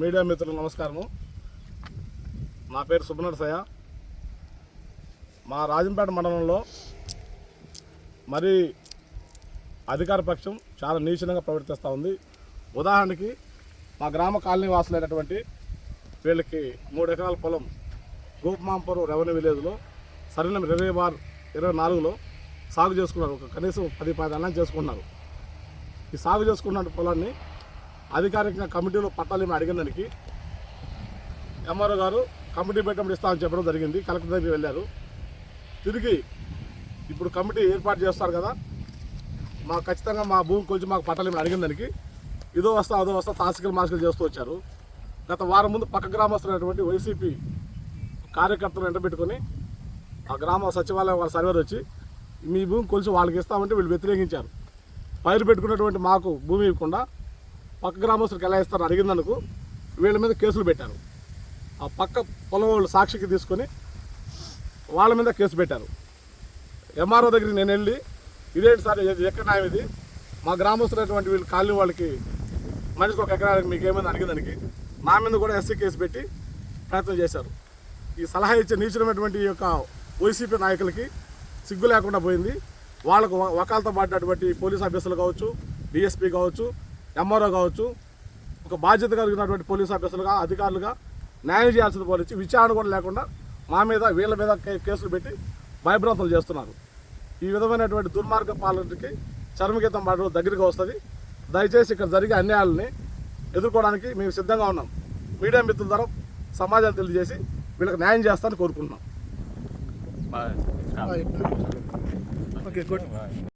Media మిత్రులు నమస్కారము. నా పేరు సుబ్బనరసయ్య మా రాజంపేట మండలంలో మరి అధికార పక్షం చాలా నీచనంగా ప్రవర్తిస్తూ ఉంది. ఉదాహరణకి మా గ్రామ కాలనీ వాసులైనటువంటి వీళ్ళకి మూడు ఎకరాల పొలం గోపమాంపురం రెవెన్యూ విలేజ్లో సరైన ఇరవై బార్ ఇరవై నాలుగులో సాగు చేసుకున్నారు. ఒక కనీసం పది పది అన్నం చేసుకున్నారు ఈ సాగు చేసుకున్న పొలాన్ని అధికారికంగా కమిటీలో పట్టాలు ఏమి అడిగిన దానికి ఎంఆర్ఓ గారు కమిటీ పెట్టినప్పుడు ఇస్తామని చెప్పడం జరిగింది. కలెక్టర్ దగ్గరికి వెళ్ళారు. తిరిగి ఇప్పుడు కమిటీ ఏర్పాటు చేస్తారు కదా మా ఖచ్చితంగా మా భూమి కొంచెం మాకు పట్టాలు ఏమి అడిగిన దానికి ఇదో వస్తా అదో వస్తా తాసికలు మాసికలు చేస్తూ వచ్చారు. గత వారం ముందు పక్క గ్రామస్తులైనటువంటి వైసీపీ కార్యకర్తలు వెంటబెట్టుకొని ఆ గ్రామ సచివాలయం వాళ్ళ సర్వేర్ వచ్చి మీ భూమి కొలిసి వాళ్ళకి ఇస్తామంటే వీళ్ళు వ్యతిరేకించారు. పైరు పెట్టుకున్నటువంటి మాకు భూమి ఇవ్వకుండా పక్క గ్రామస్తులకు ఎలా ఇస్తారని అడిగిందనుకు వీళ్ళ మీద కేసులు పెట్టారు. ఆ పక్క పొలం వాళ్ళు సాక్షికి తీసుకొని వాళ్ళ మీద కేసు పెట్టారు. ఎంఆర్ఓ దగ్గరికి నేను వెళ్ళి ఇదేంటి సార్ ఎక్కడ న్యాయం ఇది? మా గ్రామస్తులైనటువంటి వీళ్ళు కాలనీ వాళ్ళకి మనిషికి ఒక ఎకరానికి మీకు ఏమైంది అడిగేదానికి నా మీద కూడా ఎస్సీ కేసు పెట్టి ప్రయత్నం చేశారు. ఈ సలహా ఇచ్చే నీచమైనటువంటి ఈ యొక్క వైసీపీ నాయకులకి సిగ్గు లేకుండా పోయింది. వాళ్ళకు వకాలతో పాడినటువంటి పోలీస్ ఆఫీసర్లు కావచ్చు డిఎస్పీ కావచ్చు ఎంఆర్ఓ కావచ్చు ఒక బాధ్యత కలిగినటువంటి పోలీస్ ఆఫీసర్లుగా అధికారులుగా న్యాయం చేయాల్సిన పోలిచ్చి విచారణ కూడా లేకుండా మా మీద వీళ్ళ మీద కేసులు పెట్టి భయభ్రాంతులు చేస్తున్నారు. ఈ విధమైనటువంటి దుర్మార్గ పాలనకి చర్మగీతం పాడడం దగ్గరికి వస్తుంది. దయచేసి ఇక్కడ జరిగే అన్యాయాలని ఎదుర్కోవడానికి మేము సిద్ధంగా ఉన్నాం. మీడియా మిత్రుల ద్వారా సమాజాన్ని తెలియజేసి వీళ్ళకి న్యాయం చేస్తారని కోరుకుంటున్నాం. Okay, good.